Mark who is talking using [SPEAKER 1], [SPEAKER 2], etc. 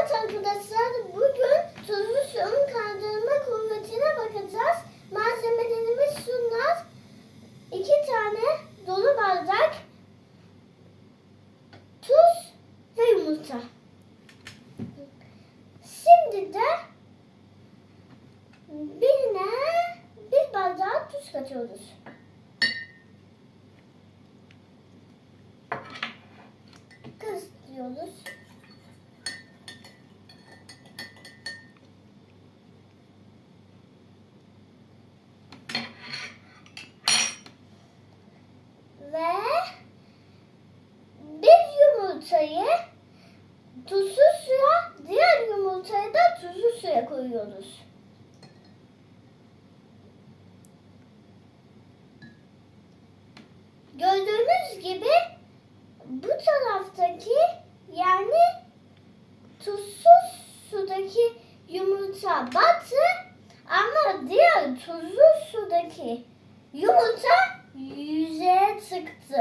[SPEAKER 1] Arkadaşlar bugün tuzlu suyun kaldırma kuvvetine bakacağız. Malzemelerimiz şunlar. İki tane dolu bardak tuz ve yumurta. Şimdi de birine bir bardak tuz katıyoruz. Karıştırıyoruz. Ve bir yumurtayı tuzsuz suya, diğer yumurtayı da tuzlu suya koyuyoruz. Gördüğünüz gibi bu taraftaki yani tuzsuz sudaki yumurta batı ama diğer tuzlu sudaki yumurta 四个字。